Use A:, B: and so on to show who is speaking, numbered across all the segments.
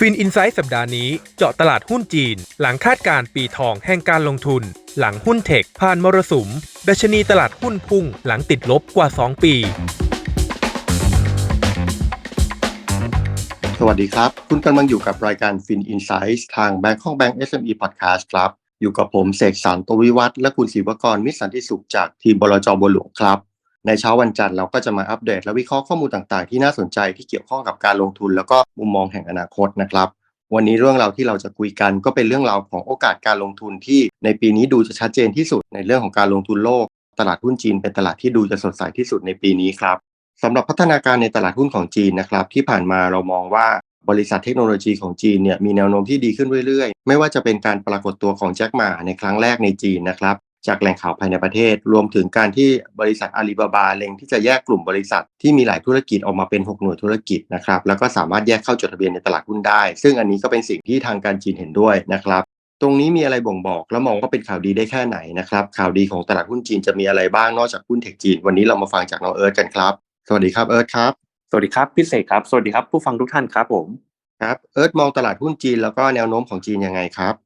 A: ฟินอินไซต์สัปดาห์นี้เจาะตลาดหุ้นจีน หลังคาดการปีทองแห่งการลงทุน หลังหุ้นเทคผ่านมรสุม ดัชนีตลาดหุ้นพุ่งหลังติดลบกว่า 2 ปี
B: สวัสดีครับ คุณกำลังอยู่กับรายการ Fin Insights ทาง Bangkok Bank SME Podcast ครับ อยู่กับผมเสกสรรตวิวัฒน์และคุณศิวกรมิสันติสุขจากทีมบลจบัวหลวงครับ ในเช้าวันจันทร์เราก็จะมาอัปเดต และวิเคราะห์ข้อมูลต่างๆ ที่น่าสนใจที่เกี่ยวข้องกับการลงทุน แล้วก็มุมมองแห่งอนาคตนะครับ วันนี้เรื่องราวที่เราจะคุยกัน ก็เป็นเรื่องราวของโอกาสการลงทุนที่ในปีนี้ดูจะชัดเจนที่สุดในเรื่องของการลงทุนโลก ตลาดหุ้นจีนเป็นตลาดที่ดูจะสดใสที่สุดในปีนี้ครับสำหรับพัฒนาการในตลาดหุ้นของจีนนะครับที่ผ่านมาเรามองว่าบริษัทเทคโนโลยีของจีนเนี่ยมีแนวโน้มที่ดีขึ้นเรื่อยๆ ไม่ว่าจะเป็นการปรากฏตัวของแจ็คหมาในครั้งแรกในจีนนะครับ จากแหล่งข่าวภายในประเทศ รวมถึงการที่บริษัทอาลีบาบาเล็งที่จะแยกกลุ่มบริษัทที่มีหลายธุรกิจออกมาเป็น 6 หน่วยธุรกิจนะครับแล้วก็สามารถแยกเข้าจดทะเบียนในตลาดหุ้นได้ ซึ่งอันนี้ก็เป็นสิ่งที่ทางการจีนเห็นด้วยนะครับตรงนี้มีอะไรบ่งบอก แล้วมองว่าเป็นข่าวดีได้แค่ไหนนะครับข่าวดีของตลาดหุ้นจีนจะมีอะไรบ้างนอกจากหุ้นเทคจีน วันนี้เรามาฟังจากน้องเอิร์ธกันครับ สวัสดีครับเอิร์ธครับ
C: สวัสดีครับพี่เสกครับสวัสดีครับผู้ฟังทุกท่านครับผม
B: ครับเอิร์ธมองตลาดหุ้นจีนแล้วก็แนวโน้มของจีนยังไงครับ
C: ครับ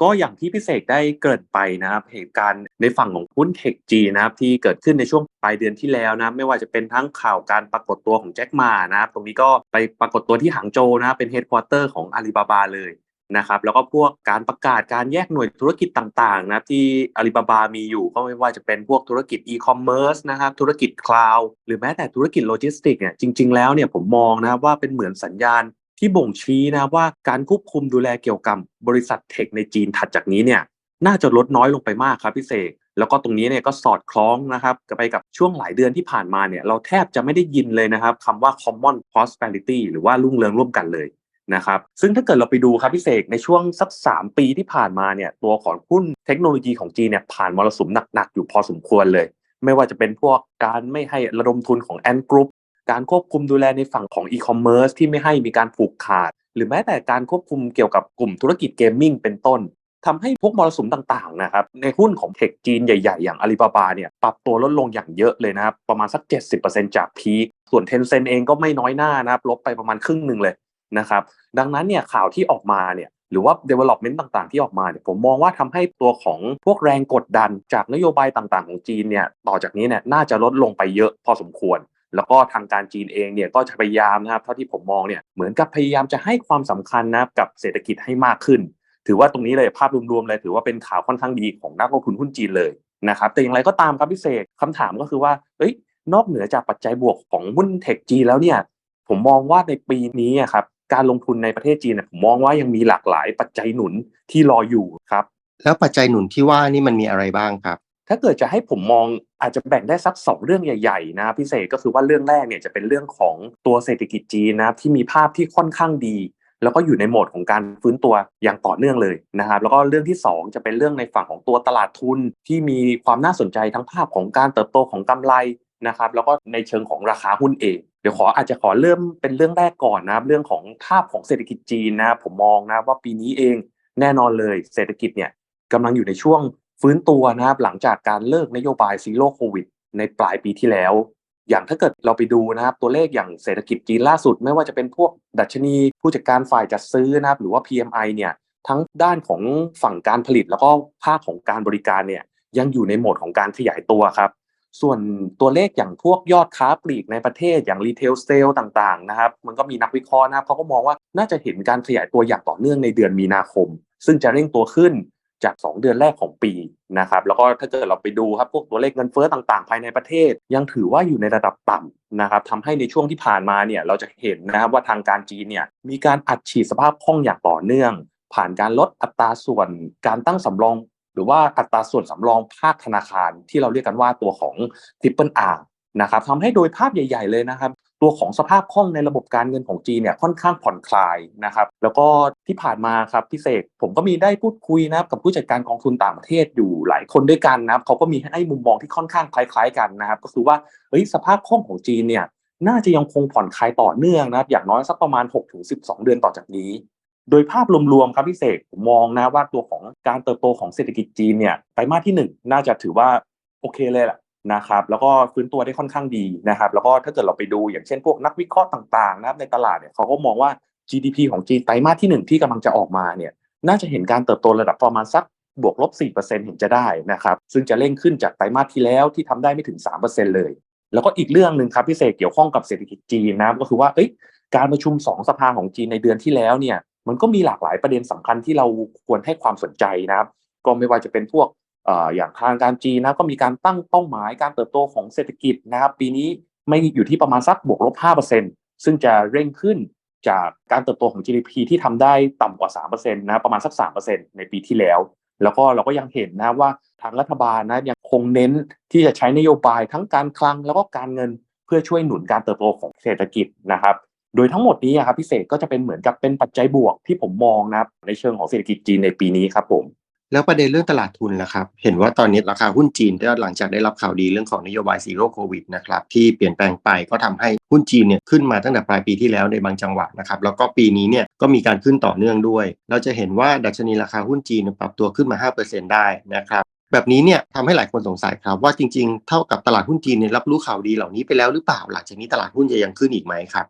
C: ก็อย่างที่พี่เสกได้เกริ่นไปนะครับเหตุการณ์ในฝั่งของหุ้นเทคจีนะครับที่เกิดขึ้นในช่วงปลายเดือนที่แล้วนะไม่ว่าจะเป็นทั้งข่าวการปรากฏตัวของแจ็คมานะครับตรงนี้ก็ไปปรากฏตัวที่หางโจนะครับเป็นเฮดควอเตอร์ของอาลีบาบาเลยนะครับแล้วก็พวกการประกาศการแยกหน่วยธุรกิจต่างๆนะที่อาลีบาบามีอยู่ก็ไม่ว่าจะเป็นพวกธุรกิจอีคอมเมิร์ซนะครับธุรกิจคลาวด์หรือแม้แต่ธุรกิจโลจิสติกเนี่ยจริง ๆ แล้วเนี่ยผมมองนะว่าเป็นเหมือนสัญญาณ ที่บ่งชี้นะว่าการควบคุมดูแลเกี่ยวกับบริษัทเทคในจีนถัดจากนี้เนี่ยน่าจะลดน้อยลงไปมากครับพี่เสกแล้วก็ตรงนี้เนี่ยก็สอดคล้องนะครับไปกับช่วงหลายเดือนที่ผ่านมาเนี่ยเราแทบจะไม่ได้ยินเลยนะครับคำว่า common prosperity หรือว่ารุ่งเรืองร่วมกันเลยนะครับซึ่งถ้าเกิดเราไปดูครับพี่เสกในช่วงสัก 3 ปีที่ผ่านมาเนี่ยตัวของหุ้นเทคโนโลยีของจีนเนี่ยผ่านมรสุมหนักๆอยู่พอสมควรเลย ไม่ว่าจะเป็นพวกการไม่ให้ระดมทุนของ Ant Group ก การควบคุมดูแลในฝั่งของอีคอมเมิร์ซที่ไม่ให้มีการผูกขาด หรือแม้แต่การควบคุมเกี่ยวกับกลุ่มธุรกิจเกมมิ่งเป็นต้นทำให้พวกมรสุมต่างๆนะครับในหุ้นของเทคจีนใหญ่ๆ อย่างอาลีบาบาเนี่ยปรับตัวลดลงอย่างเยอะเลยนะครับประมาณสัก 70%จากพีคส่วนเทนเซ n เองก็ไม่น้อยหน้านะครับลบไปประมาณครึ่งหนึ่งเลยนะครับดังนั้นเนี่ยข่าวที่ออกมาเนี่ยหรือว่า development ต่างๆ ที่ออกมาเนี่ยผมมองว่าทำให้ตัวของพวกแรงกดดันจากนโยบายต่างๆ ของจีนเนี่ยต่อจากนี้เนี่ยน่าจะลดลงไปเยอะพอสมควร แล้วก็ทางการจีนเองเนี่ยก็จะพยายามนะครับเท่าที่ผมมองเนี่ยเหมือนกับพยายามจะให้ความสำคัญนะครับกับเศรษฐกิจให้มากขึ้น ถือว่าตรงนี้เลยภาพรวมๆเลยถือว่าเป็นข่าวค่อนข้างดีของนักลงทุนหุ้นจีนเลยนะครับแต่อย่างไรก็ตามครับพี่เสกคำถามก็คือว่าเอ้ยนอกเหนือจากปัจจัยบวกของหุ้นเทคจีนแล้วเนี่ยผมมองว่าในปีนี้ครับการลงทุนในประเทศจีนผมมองว่ายังมีหลากหลายปัจจัยหนุนที่รออยู่ครับ
B: แล้วปัจจัยหนุนที่ว่านี่มันมีอะไรบ้างครับ
C: ถ้าเกิดจะให้ผมมองอาจจะแบ่งได้สักสองเรื่องใหญ่ๆนะพิเศษก็คือว่าเรื่องแรกเนี่ยจะเป็นเรื่องของตัวเศรษฐกิจจีนนะที่มีภาพที่ค่อนข้างดี แล้วก็อยู่ในโหมดของการฟื้นตัวอย่างต่อเนื่องเลยนะครับแล้วก็เรื่องที่ 2 จะเป็นเรื่องในฝั่งของตัวตลาดทุนที่มีความน่าสนใจทั้งภาพของการเติบโตของกำไรนะครับแล้วก็ในเชิงของราคาหุ้นเองเดี๋ยวขออาจจะขอเริ่มเป็นเรื่องแรกก่อนนะครับเรื่องของภาพของเศรษฐกิจจีนนะผมมองนะว่าปีนี้เองแน่นอนเลยเศรษฐกิจเนี่ยกำลังอยู่ในช่วง ฟื้นตัวนะครับหลังจากการเลิกนโยบายซีโร่โควิด ในปลายปีที่แล้ว อย่างถ้าเกิดเราไปดูนะครับตัวเลขอย่างเศรษฐกิจจีนล่าสุด ไม่ว่าจะเป็นพวกดัชนีผู้จัดการฝ่ายจัดซื้อนะครับหรือว่า PMI เนี่ยทั้งด้านของฝั่งการผลิตแล้วก็ภาคของการบริการเนี่ยยังอยู่ในโหมดของการขยายตัวครับ ส่วนตัวเลขอย่างพวกยอดค้าปลีกในประเทศอย่างรีเทลเซลต่างๆนะครับมันก็มีนักวิเคราะห์นะครับเขาก็มองว่าน่าจะเห็นการขยายตัวอย่างต่อเนื่องในเดือนมีนาคม ซึ่งจะเร่งตัวขึ้น จาก 2 เดือนแรกของปีนะครับแล้วก็ถ้าเกิดเราไปดูครับพวกตัวเลขเงินเฟ้อต่างๆ ภายในประเทศ ยังถือว่าอยู่ในระดับต่ำนะครับทำให้ในช่วงที่ผ่านมาเนี่ยเราจะเห็นนะครับว่าทางการจีนเนี่ยมีการอัดฉีดสภาพคล่องอย่างต่อเนื่อง ผ่านการลดอัตราส่วนการตั้งสำรอง หรือว่าอัตราส่วนสำรองภาคธนาคารที่เราเรียกกันว่าตัวของ Triple R นะครับทำให้โดยภาพใหญ่ ๆเลยนะครับ ตัวของสภาพคล่องในระบบการเงินของจีนเนี่ยค่อนข้างผ่อนคลายนะครับแล้วก็ที่ผ่านมาครับพี่เสกผมก็มีได้พูดคุยนะครับกับผู้จัดการกองทุนต่างประเทศอยู่หลายคนด้วยกันนะครับเขาก็มีให้มุมมองที่ค่อนข้างคล้าย ๆกันนะครับก็คือว่าเฮ้ยสภาพคล่องของจีนเนี่ยน่าจะยังคงผ่อนคลายต่อเนื่องนะครับอย่างน้อยสักประมาณ 6-12 เดือนต่อจากนี้ โดยภาพรวมๆครับพี่เสกมมองนะว่าตัวของการเติบโตของเศรษฐกิจจีนเนี่ยไตรมาสที่ 1 น่าจะถือว่าโอเคเลยแหละ นะครับแล้วก็ฟื้นตัวได้ค่อนข้างดีนะครับแล้วก็ถ้าเกิดเราไปดูอย่างเช่นพวกนักวิเคราะห์ต่างๆนะครับในตลาดเนี่ยเขาก็มองว่า GDP ของจีนไตรมาสที่หนึ่งที่กำลังจะออกมาเนี่ยน่าจะเห็นการเติบโตระดับประมาณสักบวกลบ 4%เห็นจะได้นะครับซึ่งจะเร่งขึ้นจากไตรมาสที่แล้วที่ทำได้ไม่ถึง 3%เลย แล้วก็อีกเรื่องหนึ่งครับพิเศษเกี่ยวข้องกับเศรษฐกิจจีนนะก็คือว่าการประชุมสองสภาของจีนในเดือนที่แล้วเนี่ยมันก็มีหลากหลายประเด็นสำคัญที่เราควรให้ความสนใจนะครับก็ไม่ว่าจะเป็นพวก อย่างทางการจีนนะก็มีการตั้งเป้าหมายการเติบโตของเศรษฐกิจนะครับ ปีนี้ไม่อยู่ที่ประมาณสักบวกลบ 5%ซึ่งจะเร่งขึ้นจากการเติบโตของ GDP ที่ทำได้ต่ำกว่า 3%นะประมาณสัก 3%ในปีที่แล้ว แล้วก็เราก็ยังเห็นนะว่าทางรัฐบาลนะยังคงเน้นที่จะใช้นโยบายทั้งการคลังแล้วก็การเงินเพื่อช่วยหนุนการเติบโตของเศรษฐกิจนะครับ โดยทั้งหมดนี้ครับพิเศษก็จะเป็นเหมือนกับเป็นปัจจัยบวกที่ผมมองนะครับในเชิงของเศรษฐกิจจีนในปีนี้ครับผม
B: แล้วประเด็นเรื่องตลาดทุนล่ะครับ เห็นว่าตอนนี้ราคาหุ้นจีนหลังจากได้รับข่าวดีเรื่องของนโยบายซีโร่โควิดนะครับที่เปลี่ยนแปลงไปก็ทำให้หุ้นจีนเนี่ยขึ้นมาตั้งแต่ปลายปีที่แล้วในบางจังหวะนะครับแล้วก็ปีนี้เนี่ยก็มีการขึ้นต่อเนื่องด้วย เราจะเห็นว่าดัชนีราคาหุ้นจีนปรับตัวขึ้นมา 5%ได้นะครับแบบนี้เนี่ยทำให้หลายคนสงสัยครับว่าจริงๆ เท่ากับตลาดหุ้นจีนเนี่ยรับรู้ข่าวดีเหล่านี้ไปแล้วหรือเปล่า หลังจากนี้ตลาดหุ้นจะยังขึ้นอีกไหมครับ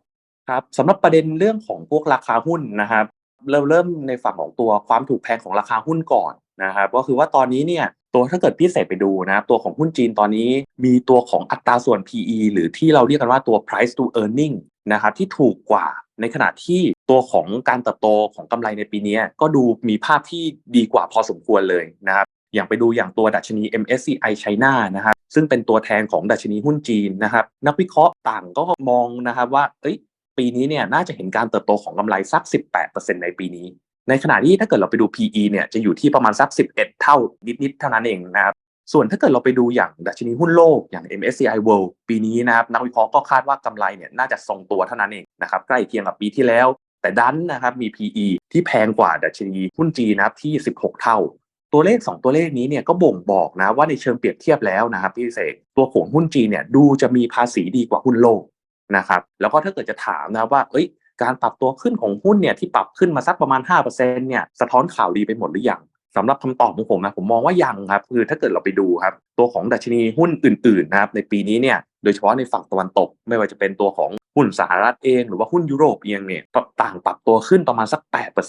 C: ครับสำหรับประเด็นเรื่องของพวกราคาหุ้นนะครับเราเริ่มในฝั่งของตัวความถูกแพงของราคาหุ้นก่อน นะครับก็คือว่าตอนนี้เนี่ยตัวถ้าเกิดพิเศษไปดูนะครับตัวของหุ้นจีนตอนนี้มีตัวของอัตราส่วน PE หรือที่เราเรียกกันว่าตัว price to earning นะครับที่ถูกกว่าในขณะที่ตัวของการเติบโตของกำไรในปีนี้ก็ดูมีภาพที่ดีกว่าพอสมควรเลยนะครับอย่างไปดูอย่างตัวดัชนี MSCI China นะครับซึ่งเป็นตัวแทนของดัชนีหุ้นจีนนะครับนักวิเคราะห์ต่างก็มองนะครับว่าเอ้ยปีนี้เนี่ยน่าจะเห็นการเติบโตของกำไรสัก 18%ในปีนี้ ในขณะที่ถ้าเกิดเราไปดู PE เนี่ยจะอยู่ที่ประมาณสัก 11 เท่านิดๆเท่านั้นเองนะครับส่วนถ้าเกิดเราไปดูอย่างดัชนีหุ้นโลกอย่าง MSCI World ปีนี้นะครับนักวิเคราะห์ก็คาดว่ากำไรเนี่ยน่าจะทรงตัวเท่านั้นเองนะครับใกล้เคียงกับปีที่แล้ว แต่ดันนะครับมี PE ที่แพงกว่าดัชนีหุ้นจีนนะครับที่ 16 เท่า ตัวเลข 2 ตัวเลขนี้เนี่ยก็บ่งบอกนะว่าในเชิงเปรียบเทียบแล้วนะครับพี่เสกตัวของหุ้นจีนเนี่ยดูจะมีภาษีดีกว่าหุ้นโลกนะครับแล้วก็ถ้าเกิดจะถามนะว่าเอ้ย การปรับตัวขึ้นของหุ้นเนี่ยที่ปรับขึ้นมาสักประมาณ5%เนี่ยสะท้อนข่าวดีไปหมดหรือยังสำหรับคำตอบของผมนะผมมองว่ายังครับคือถ้าเกิดเราไปดูครับตัวของดัชนีหุ้นอื่นๆนะครับในปีนี้เนี่ยโดยเฉพาะในฝั่งตะวันตก ไม่ว่าจะเป็นตัวของหุ้นสหรัฐเอง หรือว่าหุ้นยุโรปเองเนี่ยก็ต่างปรับตัวขึ้นประมาณสัก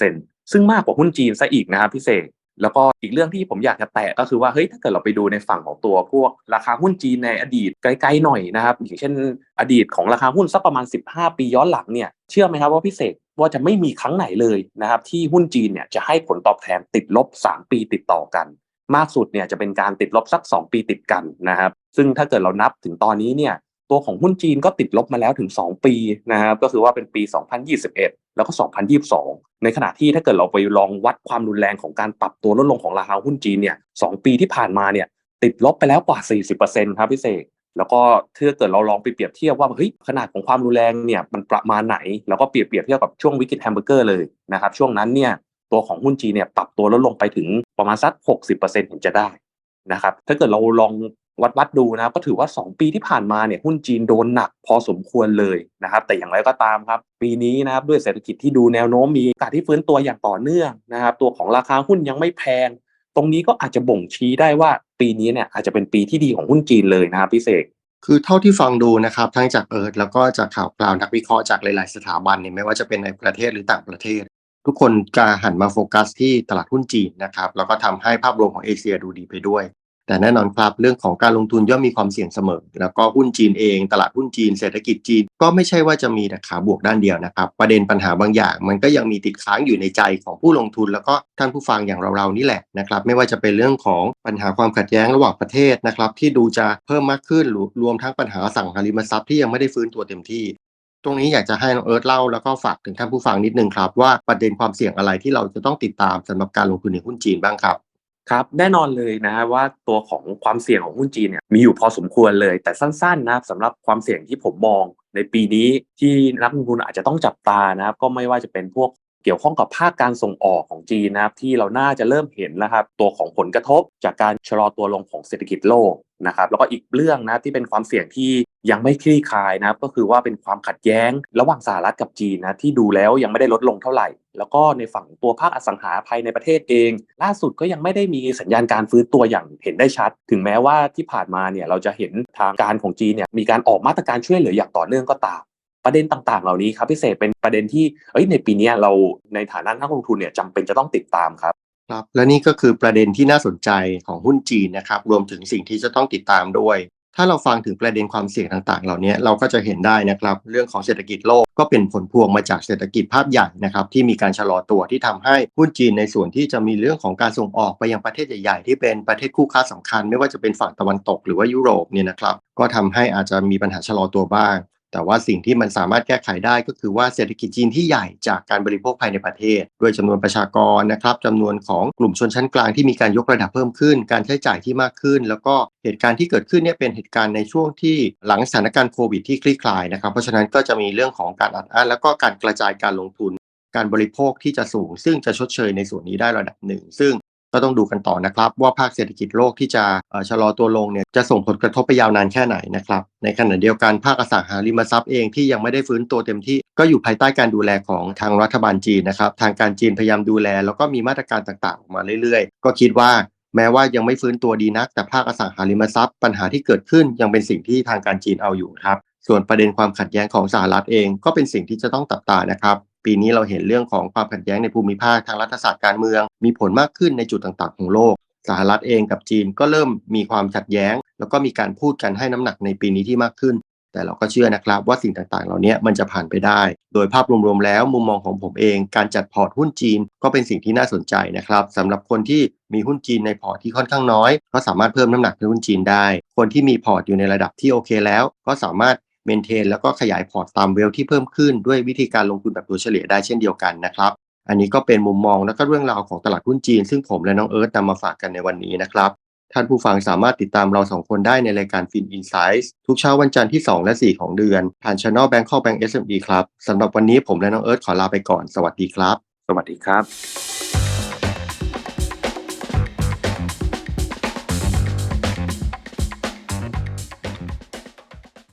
C: 8%ซึ่งมากกว่าหุ้นจีนซะอีกนะครับพี่เศษ แล้วก็อีกเรื่องที่ผมอยากจะแตะก็คือว่าเฮ้ยถ้าเกิดเราไปดูในฝั่งของตัวพวกราคาหุ้นจีนในอดีตไกลๆหน่อยนะครับอย่างเช่น อดีตของราคาหุ้นสักประมาณ 15 ปีย้อนหลังเนี่ยเชื่อไหมครับว่าพิเศษว่าจะไม่มีครั้งไหนเลยนะครับที่หุ้นจีนเนี่ยจะให้ผลตอบแทนติดลบ 3 ปีติดต่อกัน มากสุดเนี่ยจะเป็นการติดลบสัก 2 ปีติดกันนะครับซึ่งถ้าเกิดเรานับถึงตอนนี้เนี่ย ตัวของหุ้นจีนก็ติดลบมาแล้วถึง 2 ปีนะครับก็คือว่าเป็นปี 2021 แล้วก็ 2022 ในขณะที่ถ้าเกิดเราไปลองวัดความรุนแรงของการปรับตัวลดลงของราคาหุ้นจีนเนี่ยสปีที่ผ่านมาเนี่ยติดลบไปแล้วกว่า 40%ครับพี่เสกแล้วก็ถ้าเกิดเราลองไปเปรียบเทียบว่าเฮ้ยขนาดของความรุนแรงเนี่ยมันประมาณไหน แล้วก็เปรียบเปรียบเทียบกับช่วงวิกฤตแฮมเบอร์เกอร์เลยนะครับช่วงนั้นเนี่ยตัวของหุ้นจีนเนี่ยปรับตัวลดลงไปถึงประมาณสัก 60%เห็นจะได้นะครับถ้าเกิดเราลอง วัดวัดดูนะก็ถือว่า 2 ปีที่ผ่านมาเนี่ยหุ้นจีนโดนหนักพอสมควรเลยนะครับ แต่อย่างไรก็ตามครับ ปีนี้นะครับด้วยเศรษฐกิจที่ดูแนวโน้มมีการที่ฟื้นตัวอย่างต่อเนื่องนะครับ ตัวของราคาหุ้นยังไม่แพง ตรงนี้ก็อาจจะบ่งชี้ได้ว่าปีนี้เนี่ยอาจจะเป็นปีที่ดีของหุ้นจีนเลยนะครับพี่เสก
B: คือเท่าที่ฟังดูนะครับทั้งจากเอิร์ธแล้วก็จากข่าวคราวนักวิเคราะห์จากหลาย ๆ สถาบันเนี่ยไม่ว่าจะเป็นในประเทศหรือต่างประเทศ ทุกคนจะหันมาโฟกัสที่ตลาดหุ้นจีนนะครับแล้วก็ทำให้ภาพรวมของเอเชียดูดีไปด้วย แต่แน่นอนครับเรื่องของการลงทุนย่อมมีความเสี่ยงเสมอ แล้วก็หุ้นจีนเอง ตลาดหุ้นจีนเศรษฐกิจจีนก็ไม่ใช่ว่าจะมีแต่ขาบวกด้านเดียวนะครับประเด็นปัญหาบางอย่าง มันก็ยังมีติดค้างอยู่ในใจของผู้ลงทุน แล้วก็ท่านผู้ฟังอย่างเราๆนี่แหละนะครับไม่ว่าจะเป็นเรื่องของปัญหาความขัดแย้งระหว่างประเทศนะครับที่ดูจะเพิ่มมากขึ้นรวมทั้งปัญหาสั่งหาริมทรัพย์ที่ยังไม่ได้ฟื้นตัวเต็มที่ตรงนี้อยากจะให้น้องเอิร์ธเล่าแล้วก็ฝากถึงท่านผู้ฟังนิดนึงครับว่าประเด็นความเสี่ยงอะไรที่เราจะต้องติดตามสำหรับการลงทุนในหุ้นจีนบ้างครับ
C: ครับแน่นอนเลยนะว่าตัวของความเสี่ยงของหุ้นจีนเนี่ยมีอยู่พอสมควรเลย แต่สั้นๆนะครับสำหรับความเสี่ยงที่ผมมองในปีนี้ที่นักลงทุนอาจจะต้องจับตานะครับก็ไม่ว่าจะเป็นพวก เกี่ยวข้องกับภาคการส่งออกของจีนนะครับที่เราน่าจะเริ่มเห็นนะครับตัวของผลกระทบจากการชะลอตัวลงของเศรษฐกิจโลกนะครับแล้วก็อีกเรื่องนะที่เป็นความเสี่ยงที่ยังไม่คลี่คลายนะครับก็คือว่าเป็นความขัดแย้ง ระหว่างสหรัฐกับจีนนะที่ดูแล้วยังไม่ได้ลดลงเท่าไหร่ แล้วก็ในฝั่งตัวภาคอสังหาภายในประเทศเอง ล่าสุดก็ยังไม่ได้มีสัญญาณการฟื้นตัวอย่างเห็นได้ชัด ถึงแม้ว่าที่ผ่านมาเนี่ยเราจะเห็นทางการของจีนเนี่ยมีการออกมาตรการช่วยเหลืออย่างต่อเนื่องก็ตาม ประเด็นต่างๆ เหล่านี้ครับพี่เสกเป็นประเด็นที่เอ้ยในปีนี้เราในฐานะนักลงทุนเนี่ยจำเป็นจะต้องติดตามครับ
B: ครับและนี่ก็คือประเด็นที่น่าสนใจของหุ้นจีนนะครับรวมถึงสิ่งที่จะต้องติดตามด้วย ถ้าเราฟังถึงประเด็นความเสี่ยงต่างๆ เหล่านี้เราก็จะเห็นได้นะครับเรื่องของเศรษฐกิจโลกก็เป็นผลพวงมาจากเศรษฐกิจภาพใหญ่นะครับที่มีการชะลอตัวที่ทำให้หุ้นจีนในส่วนที่จะมีเรื่องของการส่งออกไปยังประเทศใหญ่ๆ ที่เป็นประเทศคู่ค้าสำคัญ ไม่ว่าจะเป็นฝั่งตะวันตกหรือว่ายุโรปเนี่ยนะครับก็ทำให้อาจจะมีปัญหาชะลอตัวบ้าง แต่ว่าสิ่งที่มันสามารถแก้ไขได้ก็คือว่าเศรษฐกิจจีนที่ใหญ่จากการบริโภคภายในประเทศ ด้วยจำนวนประชากรนะครับจำนวนของกลุ่มชนชั้นกลางที่มีการยกระดับเพิ่มขึ้น การใช้จ่ายที่มากขึ้น แล้วก็เหตุการณ์ที่เกิดขึ้นเนี่ยเป็นเหตุการณ์ในช่วงที่หลังสถานการณ์โควิดที่คลี่คลายนะครับ เพราะฉะนั้นก็จะมีเรื่องของการอัดอั้นแล้วก็การกระจายการลงทุน การบริโภคที่จะสูง ซึ่งจะชดเชยในส่วนนี้ได้ระดับหนึ่ง ซึ่ง ก็ต้องดูกันต่อนะครับ ว่าภาคเศรษฐกิจโลกที่จะชะลอตัวลงเนี่ยจะส่งผลกระทบไปยาวนานแค่ไหนนะครับ ในขณะเดียวกันภาคอสังหาริมทรัพย์เองที่ยังไม่ได้ฟื้นตัวเต็มที่ก็อยู่ภายใต้การดูแลของทางรัฐบาลจีนนะครับทางการจีนพยายามดูแล แล้วก็มีมาตรการต่างๆออกมาเรื่อยๆ ก็คิดว่าแม้ว่ายังไม่ฟื้นตัวดีนัก แต่ภาคอสังหาริมทรัพย์ ปัญหาที่เกิดขึ้นยังเป็นสิ่งที่ทางการจีนเอาอยู่ครับส่วนประเด็นความขัดแย้งของสหรัฐเองก็เป็นสิ่งที่จะต้องตับตานะครับ ปีนี้เราเห็นเรื่องของความขัดแย้งในภูมิภาคทางรัฐศาสตร์การเมือง มีผลมากขึ้นในจุดต่างๆ ของโลก สหรัฐเองกับจีนก็เริ่มมีความขัดแย้ง แล้วก็มีการพูดกันให้น้ำหนักในปีนี้ที่มากขึ้น แต่เราก็เชื่อนะครับว่าสิ่งต่างๆ เหล่านี้มันจะผ่านไปได้ โดยภาพรวมๆแล้วมุมมองของผมเอง การจัดพอร์ตหุ้นจีนก็เป็นสิ่งที่น่าสนใจนะครับสำหรับคนที่มีหุ้นจีนในพอร์ตที่ค่อนข้างน้อย ก็สามารถเพิ่มน้ำหนักในหุ้นจีนได้ คนที่มีพอร์ตอยู่ในระดับที่โอเคแล้ว ก็สามารถ เมนเทนแล้วก็ขยายพอร์ตตามเวลที่เพิ่มขึ้นด้วยวิธีการลงทุนแบบตัวเฉลี่ยได้เช่นเดียวกันนะครับ อันนี้ก็เป็นมุมมองและก็เรื่องราวของตลาดหุ้นจีน ซึ่งผมและน้องเอิร์ธนำมาฝากกันในวันนี้นะครับท่านผู้ฟังสามารถติดตามเราสองคนได้ในรายการ Fin Insights ทุกเช้าวันจันทร์ที่ 2 และ 4 ของเดือน ผ่านช่อง Bangkok Bank SME ครับสำหรับวันนี้ผมและน้องเอิร์ธขอลาไปก่อน สวัสดีครับ
C: สวัสดีครับ